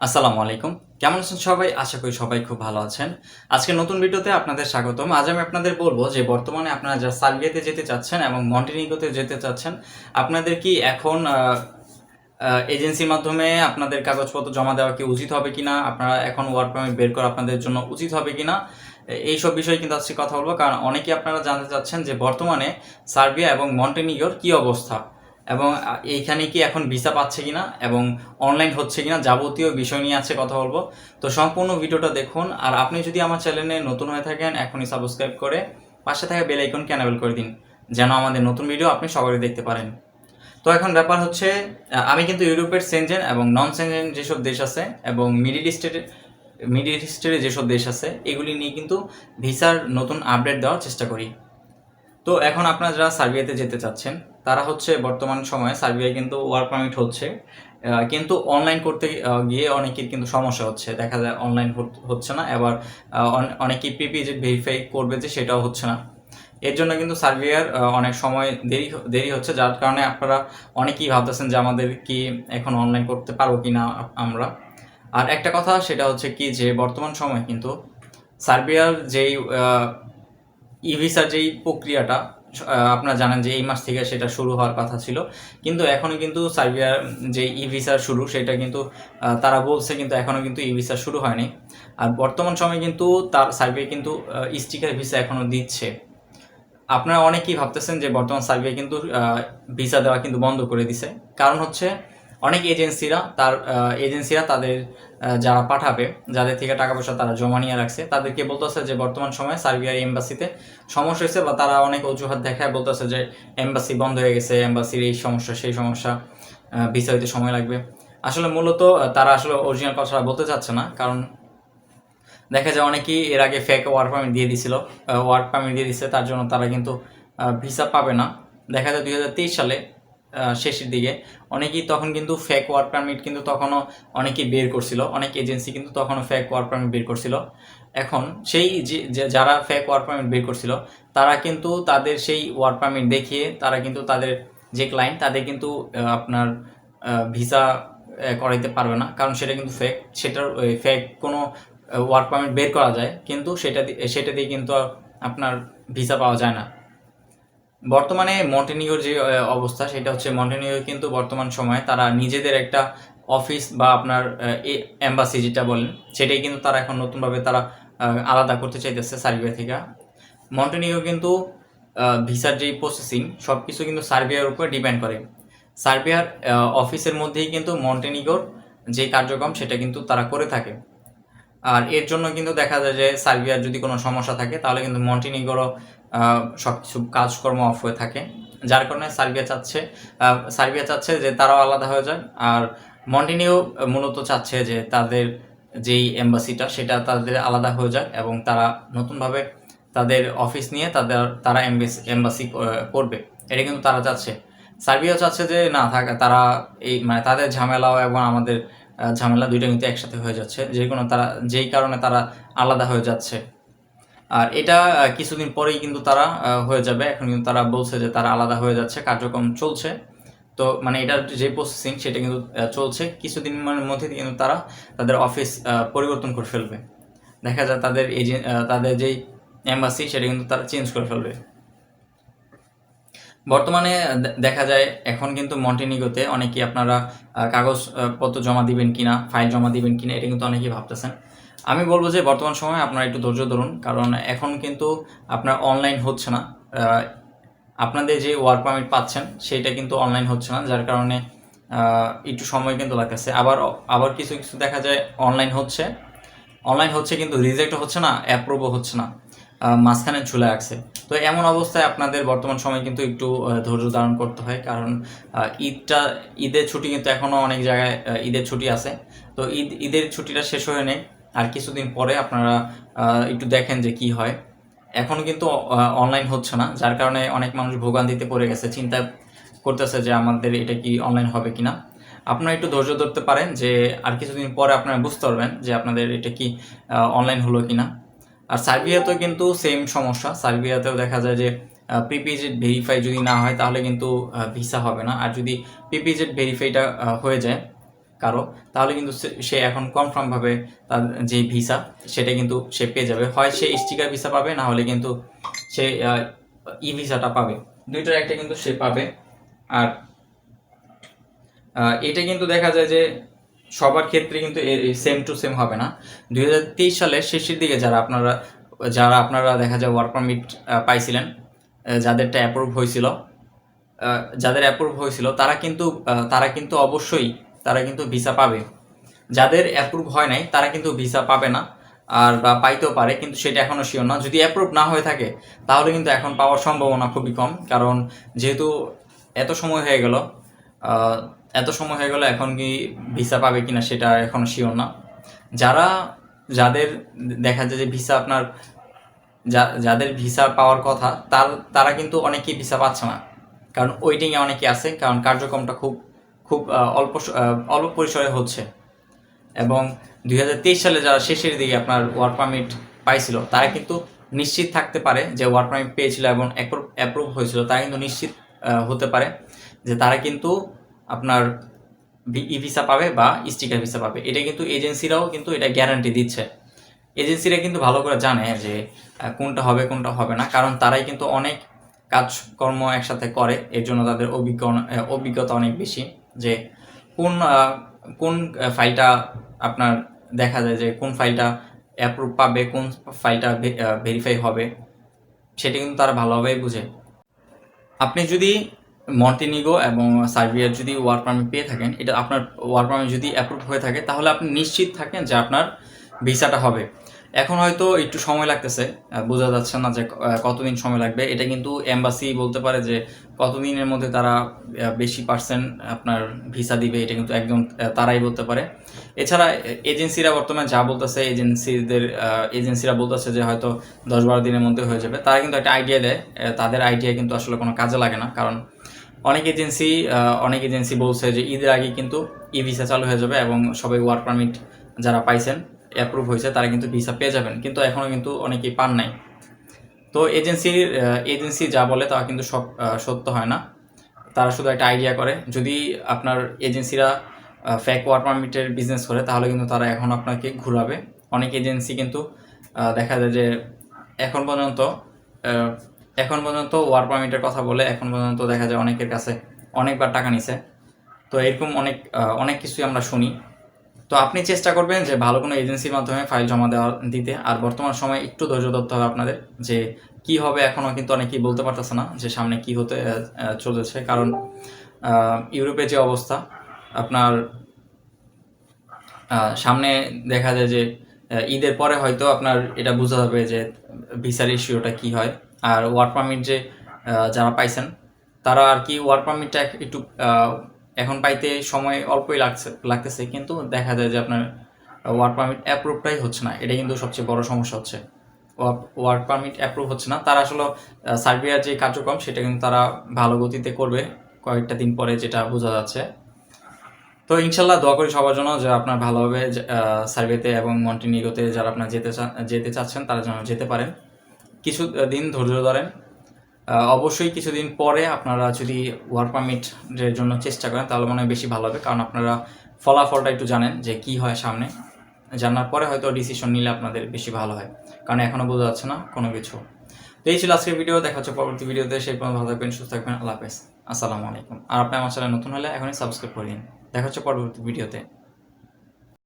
আসসালামু আলাইকুম। কেমন আছেন সবাই? আশা করি সবাই খুব ভালো আছেন। আজকে নতুন ভিডিওতে আপনাদের স্বাগতম। আজ আমি আপনাদের বলব যে বর্তমানে আপনারা যারা সার্বিয়াতে যেতে চাচ্ছেন এবং মন্টিনিগোতে যেতে চাচ্ছেন, আপনাদের কি এখন এজেন্সির মাধ্যমে আপনাদের কাগজপত্র জমা দেওয়া কি উচিত হবে কিনা, আপনারা এখন ওয়ার্ক পারমিট বের করা আপনাদের জন্য উচিত হবে কিনা এইসব বিষয়ে কিন্তু আজকে কথা বলব। কারণ অনেকেই আপনারা জানতে চাচ্ছেন যে বর্তমানে সার্বিয়া এবং মন্টেনিগোর কি অবস্থা। এবং এইখানে কি এখন ভিসা পাচ্ছে কিনা এবং অনলাইন হচ্ছে কিনা যাবতীয় বিষয় নিয়ে আছে কথা বলব। তো সম্পূর্ণ ভিডিওটা দেখুন, আর আপনি যদি আমার চ্যানেলে নতুন হয়ে থাকেন, এখনই সাবস্ক্রাইব করে পাশে থাকা বেল আইকনকে অ্যানাবেল করে দিন, যেন আমাদের নতুন ভিডিও আপনি সবাই দেখতে পারেন। তো এখন ব্যাপার হচ্ছে আমি কিন্তু ইউরোপের সেনজেন এবং নন সেনজেন যেসব দেশ আছে এবং মিডিল ইস্টের মিডিল ইস্টের যেসব দেশ আছে, এগুলি নিয়ে কিন্তু ভিসার নতুন আপডেট দেওয়ার চেষ্টা করি। তো এখন আপনারা যারা সার্বিয়াতে যেতে চাচ্ছেন তারা হচ্ছে বর্তমান সময়ে সার্বিয়ায় কিন্তু ওয়ার্ক পারমিট হচ্ছে। কিন্তু অনলাইন করতে গিয়ে অনেকের কিন্তু সমস্যা হচ্ছে। দেখা যায় অনলাইন হচ্ছে না। এবার আহ, অন- অনেকেই পিপি যে ভেরিফাই করবে যে সেটাও হচ্ছে না। এর জন্য কিন্তু সার্বিয়ার আহ, অনেক সময় দেরি দেরি হচ্ছে। যার কারণে আপনারা অনেকেই ভাবতেছেন যে আমাদের কি এখন অনলাইন করতে পারব কি না আমরা। আর একটা কথা সেটা হচ্ছে কি যে বর্তমান সময় কিন্তু সার্বিয়ার যেই ই ভিসার যেই প্রক্রিয়াটা আপনারা জানেন যে এই মাস থেকে সেটা শুরু হওয়ার কথা ছিল। কিন্তু এখনও কিন্তু সার্বিয়ার যে ই ভিসা শুরু, সেটা কিন্তু তারা বলছে কিন্তু এখনও কিন্তু ই ভিসা শুরু হয়নি। আর বর্তমান সময়ে কিন্তু তার, সার্বিয়া কিন্তু স্টিকার ভিসা এখনও দিচ্ছে। আপনারা অনেকেই ভাবতেছেন যে বর্তমান সার্বিয়া কিন্তু ভিসা দেওয়া কিন্তু বন্ধ করে দিছে। কারণ হচ্ছে অনেক এজেন্সিরা তার এজেন্সিরা তাদের যারা পাঠাবে, যাদের থেকে টাকা পয়সা তারা জমা নিয়ে রাখছে, তাদেরকে বলতেছে যে বর্তমান সময়ে সার্বিয়ার এম্বাসিতে সমস্যা হয়েছে বা তারা অনেক অজুহাত দেখায়, বলতেছে যে এম্বাসি বন্ধ হয়ে গেছে, এম্বাসির এই সমস্যা, সেই সমস্যা ভিসা হইতে সময় লাগবে। আসলে মূলত তারা আসলে অরিজিনাল কথাটা বলতে চাচ্ছে না, কারণ দেখা যায় অনেকেই এর আগে ফেক ওয়ার্ক পারমিট দিয়ে দিছিল ওয়ার্ক পারমিট দিয়ে দিচ্ছে তার জন্য তারা কিন্তু ভিসা পাবে না। দেখা যায় দুই হাজার তেইশ সালে শেষের দিকে। অনেকেই তখন কিন্তু ফেক ওয়ার্ক পারমিট কিন্তু তখনও অনেকেই বের করছিল। অনেক এজেন্সি কিন্তু তখনও ফেক ওয়ার্ক পারমিট বের করছিল। এখন সেই যে যারা ফেক ওয়ার্ক পারমিট বের করছিল, তারা কিন্তু তাদের সেই ওয়ার্ক পারমিট দেখিয়ে তারা কিন্তু তাদের যে ক্লায়েন্ট তাদের কিন্তু আপনার ভিসা করাইতে পারবে না। কারণ সেটা কিন্তু ফেক সেটার ফেক কোনো ওয়ার্ক পারমিট বের করা যায়, কিন্তু সেটা সেটা দিয়ে কিন্তু আপনার ভিসা পাওয়া যায় না। বর্তমানে মন্টেনিগোর যে অবস্থা, সেটা হচ্ছে মন্টেনিগো কিন্তু বর্তমান সময়ে তারা নিজেদের একটা অফিস বা আপনার এম্বাসি যেটা বলেন, সেটাই কিন্তু তারা এখন নতুনভাবে তারা আলাদা করতে চাইতেছে সার্বিয়া থেকে। মন্টেনিগো কিন্তু ভিসার যেই প্রসেসিং সব কিছু কিন্তু সার্বিয়ার উপর ডিপেন্ড করে। সার্বিয়ার অফিসের মধ্যেই কিন্তু মন্টেনিগোর যে কার্যক্রম, সেটা কিন্তু তারা করে থাকে। আর এর জন্য কিন্তু দেখা যায় যে সার্বিয়ার যদি কোনো সমস্যা থাকে, তাহলে কিন্তু মন্টিনিগোরও সব কিছু কাজকর্ম অফ হয়ে থাকে। যার কারণে সার্বিয়া চাচ্ছে সার্বিয়া চাচ্ছে যে তারাও আলাদা হয়ে যায়। আর মন্টিনিও মূলত চাচ্ছে যে তাদের যেই এম্বাসিটা, সেটা তাদের আলাদা হয়ে যাক এবং তারা নতুনভাবে তাদের অফিস নিয়ে তাদের, তারা এমবেসি এম্বাসি করবে। এটা কিন্তু তারা চাচ্ছে। সার্বিয়াও চাচ্ছে যে না, থাক, তারা এই মানে তাদের ঝামেলাও এবং আমাদের ঝামেলা দুইটা কিন্তু একসাথে হয়ে যাচ্ছে। যে কোনো তারা, যেই কারণে তারা আলাদা হয়ে যাচ্ছে। আর এটা কিছুদিন পরেই কিন্তু তারা হয়ে যাবে। এখন কিন্তু তারা বলছে যে তারা আলাদা হয়ে যাচ্ছে, কার্যক্রম চলছে। তো মানে এটার যে প্রসেসিং সেটা কিন্তু চলছে। কিছুদিনের মধ্যে কিন্তু তারা তাদের অফিস পরিবর্তন করে ফেলবে। দেখা যায় তাদের এজেন্ট তাদের যেই এম্বাসি সেটা কিন্তু তারা চেঞ্জ করে ফেলবে। বর্তমানে দেখা যায় এখন কিন্তু মন্টিনিগোতে অনেকেই আপনারা কাগজপত্র জমা দিবেন কিনা ফাইল জমা দিবেন কিনা, এটা কিন্তু অনেকেই ভাবতেছেন। আমি বলব যে বর্তমান সময়ে আপনারা একটু ধৈর্য ধরুন, কারণ এখন কিন্তু আপনার অনলাইন হচ্ছে না। আপনাদের যে ওয়ার্ক পারমিট পাচ্ছেন সেটা কিন্তু অনলাইন হচ্ছে না, যার কারণে একটু সময় কিন্তু লাগতেছে। আবার আবার কিছু কিছু দেখা যায় অনলাইন হচ্ছে। অনলাইন হচ্ছে কিন্তু রিজেক্ট হচ্ছে না অ্যাপ্রুভও হচ্ছে না। মাঝখানে ঝুলে রাখছে তো এমন অবস্থায় আপনাদের বর্তমান সময় কিন্তু একটু ধৈর্য ধারণ করতে হয়, কারণ ঈদটা, ঈদের ছুটি কিন্তু এখনও অনেক জায়গায় ঈদের ছুটি আছে। তো ঈদ, ঈদের ছুটিটা শেষ হয়ে নেই আর কিছুদিন পরে আপনারা একটু দেখেন যে কি হয়। এখন কিন্তু অনলাইন হচ্ছে না, যার কারণে অনেক মানুষ ভোগান্তিতে পড়ে গেছে, চিন্তা করতেছে যে আমাদের এটা কি অনলাইন হবে কিনা। আপনারা একটু ধৈর্য ধরতে পারেন যে, আর কিছুদিন পরে আপনারা বুঝতে পারবেন যে আপনাদের এটা কি অনলাইন হলো কিনা। আর সার্বিয়াতেও কিন্তু সেম সমস্যা, সার্বিয়াতেও দেখা যায় যে পিপিজেড ভেরিফাই যদি না হয় তাহলে কিন্তু ভিসা হবে না। আর যদি পিপিজেড ভেরিফাইটা হয়ে যায় কারও, তাহলে কিন্তু সে- এখন কনফার্মভাবে তার যে ভিসা সেটা কিন্তু সে পেয়ে যাবে। হয় সে স্টিকার ভিসা পাবে, না হলে কিন্তু সে ই ভিসাটা পাবে। দুইটার একটা কিন্তু সে পাবে। আর এটা কিন্তু দেখা যায় যে সবার ক্ষেত্রে কিন্তু সেম টু সেম হবে না। দুই হাজার তেইশ সালের শেষের দিকে যারা আপনারা যারা আপনারা দেখা যায় ওয়ার্ক পারমিট পাইছিলেন যাদেরটা অ্যাপ্রুভ হয়েছিল যাদের অ্যাপ্রুভ হয়েছিল, তারা কিন্তু তারা কিন্তু অবশ্যই তারা কিন্তু ভিসা পাবে। যাদের অ্যাপ্রুভ হয় নাই, তারা কিন্তু ভিসা পাবে না, আর বা পাইতেও পারে, কিন্তু সেটা এখনও শিওর না। যদি অ্যাপ্রুভ না হয়ে থাকে, তাহলে কিন্তু এখন পাওয়ার সম্ভাবনা খুবই কম, কারণ যেহেতু এত সময় হয়ে গেল এত সময় হয়ে গেল এখন কি ভিসা পাবে কিনা সেটা এখনও শিওর না। যারা, যাদের দেখা যায় যে ভিসা আপনার যাদের ভিসা পাওয়ার কথা, তার, তারা কিন্তু অনেকেই ভিসা পাচ্ছে না। কারণ ওয়েটিংয়ে অনেকে আছে, কারণ কার্যক্রমটা খুব খুব অল্প অল্প পরিসরে হচ্ছে। এবং দু হাজার তেইশ সালে যারা শেষের দিকে আপনার ওয়ার্ক পারমিট পাইছিল, তারা কিন্তু নিশ্চিত থাকতে পারে যে ওয়ার্ক পারমিট পেয়েছিল এবং অ্যাপ্রুভ হয়েছিল। তারা কিন্তু নিশ্চিত হতে পারে যে তারা কিন্তু আপনার ই ভিসা পাবে বা স্টিকার ভিসা পাবে। এটা কিন্তু এজেন্সিরাও কিন্তু এটা গ্যারান্টি দিচ্ছে। এজেন্সিরা কিন্তু ভালো করে জানে যে কোনটা হবে কোনটা হবে না। কারণ তারাই কিন্তু অনেক কাজকর্ম একসাথে করে, এর জন্য তাদের অভিজ্ঞ অভিজ্ঞতা অনেক বেশি। যে কোন কোন ফাইলটা আপনার দেখা যায় যে কোন ফাইলটা অ্যাপ্রুভ পাবে, কোন ফাইলটা ভেরিফাই হবে, সেটা কিন্তু তারা ভালোভাবেই বুঝে। আপনি যদি মন্টিনিগো এবং সার্বিয়ার যদি ওয়ার্ক পারমিট পেয়ে থাকেন, এটা আপনার ওয়ার্ক পারমিট যদি অ্যাপ্রুভ হয়ে থাকে, তাহলে আপনি নিশ্চিত থাকেন যে আপনার ভিসাটা হবে। এখন হয়তো একটু সময় লাগতেছে বোঝা যাচ্ছে না যে কতদিন সময় লাগবে। এটা কিন্তু এম্বাসি বলতে পারে যে, কতদিনের মধ্যে তারা বেশি পার্সেন্ট আপনার ভিসা দিবে, এটা কিন্তু একদম তারাই বলতে পারে। এছাড়া এজেন্সিরা বর্তমানে যা বলতেছে এজেন্সিদের এজেন্সিরা বলতেছে যে, হয়তো দশ বারো দিনের মধ্যে হয়ে যাবে। তারা কিন্তু একটা আইডিয়া দেয় তাদের আইডিয়া কিন্তু আসলে কোনো কাজে লাগে না। কারণ অনেক এজেন্সি অনেক এজেন্সি বলছে যে, ঈদের আগে কিন্তু ই ভিসা চালু হয়ে যাবে এবং সবাই ওয়ার্ক পারমিট যারা পাইছেন অ্যাপ্রুভ হয়েছে, তারা কিন্তু ভিসা পেয়ে যাবেন। কিন্তু এখনও কিন্তু অনেকেই পান নাই। তো এজেন্সির এজেন্সি যা বলে তা কিন্তু সব সত্য হয় না। তারা শুধু একটা আইডিয়া করে, যদি আপনার এজেন্সিরা ফ্যাক ওয়ার্ক পারমিটের বিজনেস করে, তাহলে কিন্তু তারা এখন আপনাকে ঘুরাবে। অনেক এজেন্সি কিন্তু দেখা যায় যে এখন পর্যন্ত এখন পর্যন্ত ওয়ার্ক পারমিটের কথা বলে, এখন পর্যন্ত দেখা যায় অনেকের কাছে অনেকবার টাকা নিছে। তো এরকম অনেক অনেক কিছুই আমরা শুনি। তো আপনি চেষ্টা করবেন যে ভালো কোনো এজেন্সির মাধ্যমে ফাইল জমা দেওয়া দিতে। আর বর্তমান সময় একটু ধৈর্য ধরতে হবে আপনাদের যে কি হবে এখনও কিন্তু অনেকেই বলতে পারতেছে না যে সামনে কি হতে চলেছে। কারণ ইউরোপে যে অবস্থা, আপনার সামনে দেখা যায় যে ঈদের পরে হয়তো আপনার এটা বোঝা যাবে যে ভিসার ইস্যুটা কি হয়। আর ওয়ার্ক পারমিট যে যারা পাইছেন, তারা আর কি ওয়ার্ক পারমিটটা একটু এখন পাইতে সময় অল্পই লাগছে, লাগতেছে, কিন্তু দেখা যায় যে আপনার ওয়ার্ক পারমিট অ্যাপ্রুভটাই হচ্ছে না। এটা কিন্তু সবচেয়ে বড় সমস্যা হচ্ছে। ওয়ার্ক পারমিট অ্যাপ্রুভ হচ্ছে না। তারা আসলে সার্বিয়ার যে কার্যক্রম, সেটা কিন্তু তারা ভালো গতিতে করবে কয়েকটা দিন পরে, যেটা বোঝা যাচ্ছে। তো ইনশাল্লাহ দোয়া করি সবার জন্য যে আপনার ভালোভাবে সার্ভেতে এবং মন্টিনিগোতে যারা আপনার যেতে যেতে চাচ্ছেন, তারা যেন যেতে পারেন। কিছু দিন ধৈর্য ধরেন। অবশ্যই কিছুদিন পরে আপনারা যদি ওয়ার্ক পারমিটের জন্য চেষ্টা করেন, তাহলে মনে হয় বেশি ভালো হবে। কারণ আপনারা ফলাফলটা একটু জানেন যে কি হয় সামনে। জানার পরে হয়তো ডিসিশন নিলে আপনাদের বেশি ভালো হয়। কারণ এখনও বোঝা যাচ্ছে না কোনো কিছু। তো এই ছিল আজকের ভিডিও দেখা হচ্ছে পরবর্তী ভিডিওতে সেই পর্যন্ত ভালো থাকবেন, সুস্থ থাকবেন। আল্লাহ হাফেজ। আসসালামু আলাইকুম। আর আপনি আমার চ্যানেল নতুন হলে এখনই সাবস্ক্রাইব করে দিন। দেখা হচ্ছে পরবর্তী ভিডিওতে